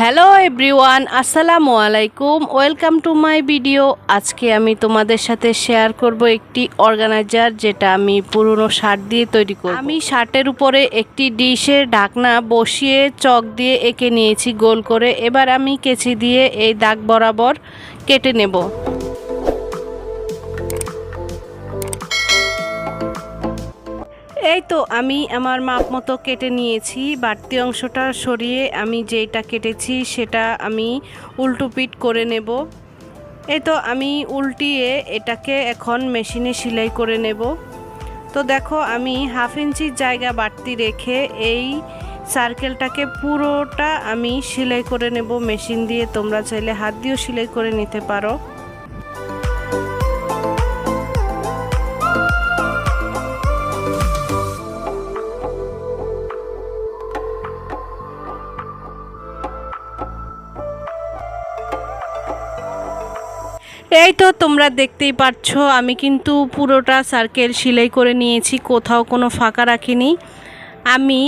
Hello everyone আসসালামু আলাইকুম welcome to my video আজকে আমি তোমাদের সাথে শেয়ার করব একটি অর্গানাইজার যেটা আমি পুরনো শার্ট দিয়ে তৈরি করি আমি শার্টের উপরে একটি ডিশের ঢাকনা বসিয়ে চক দিয়ে এঁকে নিয়েছি গোল করে। এবার আমি কেচি দিয়ে এই দাগ বরাবর কেটে নেব। এই তো আমি আমার মাপ মতো কেটে নিয়েছি, বাড়তি অংশটা সরিয়ে আমি যেটা কেটেছি সেটা আমি উল্টো পিট করে নেব। এই তো আমি উল্টিয়ে এটাকে এখন মেশিনে সেলাই করে নেব। তো দেখো আমি হাফ ইঞ্চির জায়গা বাড়তি রেখে এই সার্কেলটাকে পুরোটা আমি সেলাই করে নেব। মেশিন দিয়ে তোমরা চাইলে হাত দিয়েও সেলাই করে নিতে পারো। এই তো তোমরা দেখতেই পাচ্ছ আমি কিন্তু পুরোটা সার্কেল সেলাই করে নিয়েছি, কোথাও কোনো ফাঁকা রাখিনি। আমি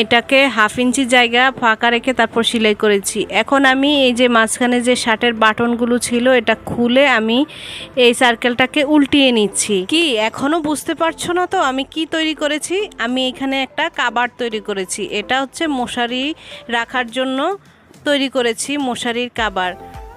এটাকে হাফ ইঞ্চি জায়গা ফাঁকা রেখে তারপর সেলাই করেছি। এখন আমি এই যে মাঝখানে যে শার্টের বাটনগুলো ছিল, এটা খুলে আমি এই সার্কেলটাকে উল্টিয়ে নিচ্ছি। কি এখনও বুঝতে পারছ না তো আমি কি তৈরি করেছি? আমি এখানে একটা কাবার তৈরি করেছি। এটা হচ্ছে মশারি রাখার জন্য তৈরি করেছি মশারির কাবার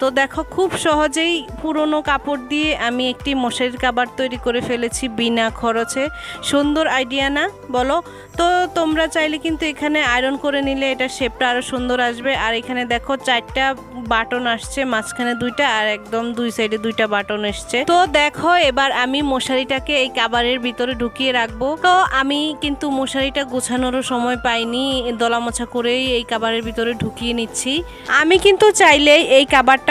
তো দেখো, খুব সহজেই পুরনো কাপড় দিয়ে আমি একটি মশারির কাবার তৈরি করে ফেলেছি বিনা খরচে। সুন্দর আইডিয়া না, বলো? তো তোমরা চাইলে কিন্তু এখানে আয়রন করে নিলে এটা শেপটা আরও সুন্দর আসবে। আর এখানে দেখো, চারটা বাটন আসছে, মাঝখানে দুইটা আর একদম দুই সাইডে দুইটা বাটন এসছে। তো দেখো, এবার আমি মশারিটাকে এই কাবারের ভিতরে ঢুকিয়ে রাখব। তো আমি কিন্তু মশারিটা গোছানোরও সময় পাইনি দলামোছা করেই এই কাবারের ভিতরে ঢুকিয়ে নিচ্ছি। আমি কিন্তু চাইলেই এই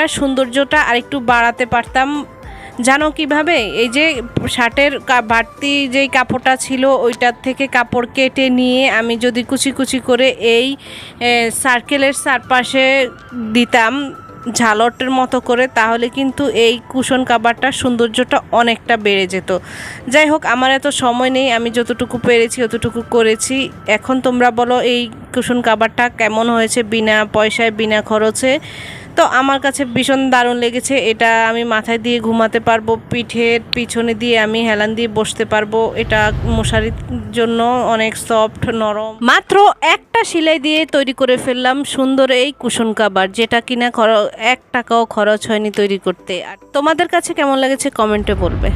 কাবারটার সৌন্দর্যটা আরেকটু বাড়াতে পারতাম। জানো কীভাবে? এই যে শার্টের বাড়তি যেই কাপড়টা ছিল, ওইটার থেকে কাপড় কেটে নিয়ে আমি যদি কুচি কুচি করে এই সার্কেলের চারপাশে দিতাম ঝালটের মতো করে, তাহলে কিন্তু এই কুশন কাবারটার সৌন্দর্যটা অনেকটা বেড়ে যেত। যাই হোক, আমার এত সময় নেই, আমি যতটুকু পেরেছি অতটুকু করেছি। এখন তোমরা বলো এই কুশন কাবারটা কেমন হয়েছে? বিনা পয়সায়, বিনা খরচে? তো আমার কাছে ভীষণ দারুণ লেগেছে। এটা আমি মাথায় দিয়ে ঘুমাতে পারব, পিঠের পিছনে দিয়ে আমি হেলান দিয়ে বসতে পারব। এটা মশারির জন্য অনেক সফট নরম। মাত্র একটা সেলাই দিয়ে তৈরি করে ফেললাম সুন্দর এই কুশন কাবার, যেটা কিনা খর এক টাকাও খরচ হয়নি তৈরি করতে। আর তোমাদের কাছে কেমন লেগেছে কমেন্টে বলবে।